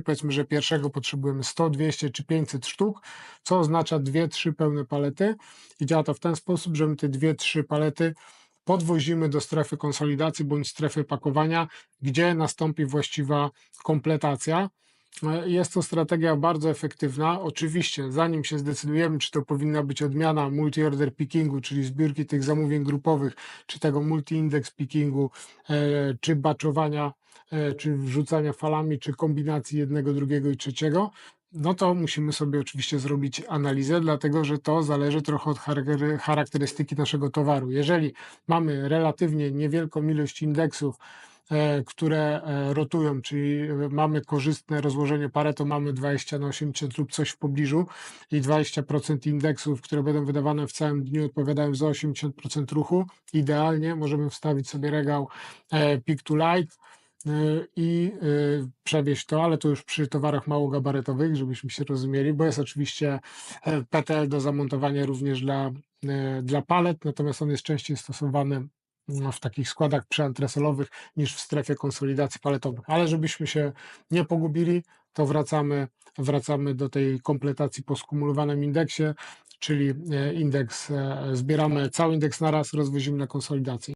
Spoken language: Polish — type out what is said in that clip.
Powiedzmy, że pierwszego potrzebujemy 100, 200 czy 500 sztuk, co oznacza 2-3 pełne palety i działa to w ten sposób, że my te 2-3 palety podwozimy do strefy konsolidacji bądź strefy pakowania, gdzie nastąpi właściwa kompletacja. E, Jest to strategia bardzo efektywna. Oczywiście, zanim się zdecydujemy, czy to powinna być odmiana multi-order pickingu, czyli zbiórki tych zamówień grupowych, czy tego multi-index pickingu, e, czy baczowania, e, czy wrzucania falami, czy kombinacji jednego, drugiego i trzeciego, no to musimy sobie oczywiście zrobić analizę, dlatego że to zależy trochę od charaktery- charakterystyki naszego towaru. Jeżeli mamy relatywnie niewielką ilość indeksów, które e, rotują, czyli e, mamy korzystne rozłożenie Pareto, mamy 20 na 80 lub coś w pobliżu i 20% indeksów, które będą wydawane w całym dniu odpowiadają za 80% ruchu, idealnie możemy wstawić sobie regał e, Pick to Light e, i e, przewieźć to, ale to już przy towarach małogabarytowych, żebyśmy się rozumieli, bo jest oczywiście e, PTL do zamontowania również dla, e, dla palet, natomiast on jest częściej stosowany no, w takich składach przeantresolowych niż w strefie konsolidacji paletowych. Ale żebyśmy się nie pogubili, to wracamy, wracamy do tej kompletacji po skumulowanym indeksie, czyli e, indeks, e, zbieramy cały indeks naraz, rozwozimy na konsolidację.